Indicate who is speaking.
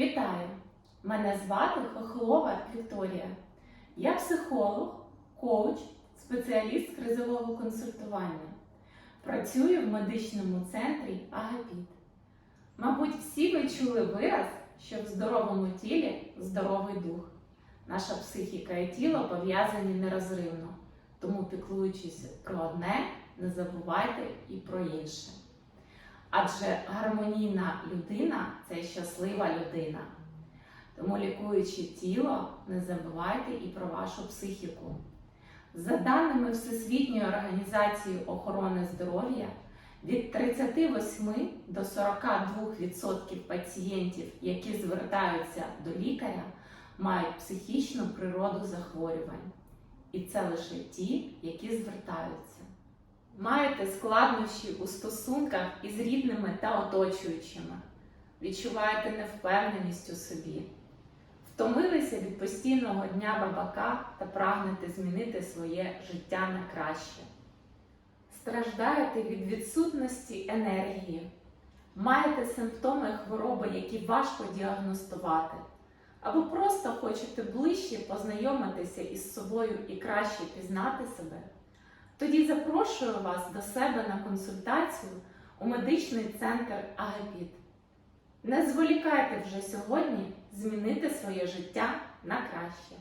Speaker 1: Вітаю! Мене звати Хохлова Вікторія. Я психолог, коуч, спеціаліст кризового консультування. Працюю в медичному центрі Агапіт. Мабуть, всі ви чули вираз, що в здоровому тілі здоровий дух. Наша психіка і тіло пов'язані нерозривно, тому піклуючись про одне, не забувайте і про інше. Адже гармонійна людина це щаслива людина. Тому, лікуючи тіло, не забувайте і про вашу психіку. За даними Всесвітньої організації охорони здоров'я, від 38 до 42% пацієнтів, які звертаються до лікаря, мають психічну природу захворювань. І це лише ті, які звертаються. Маєте складнощі у стосунках із рідними та оточуючими, відчуваєте невпевненість у собі, втомилися від постійного дня бабака та прагнете змінити своє життя на краще. Страждаєте від відсутності енергії, маєте симптоми хвороби, які важко діагностувати, або просто хочете ближче познайомитися із собою і краще пізнати себе. Тоді запрошую вас до себе на консультацію у медичний центр Агапіт. Не зволікайте вже сьогодні змінити своє життя на краще.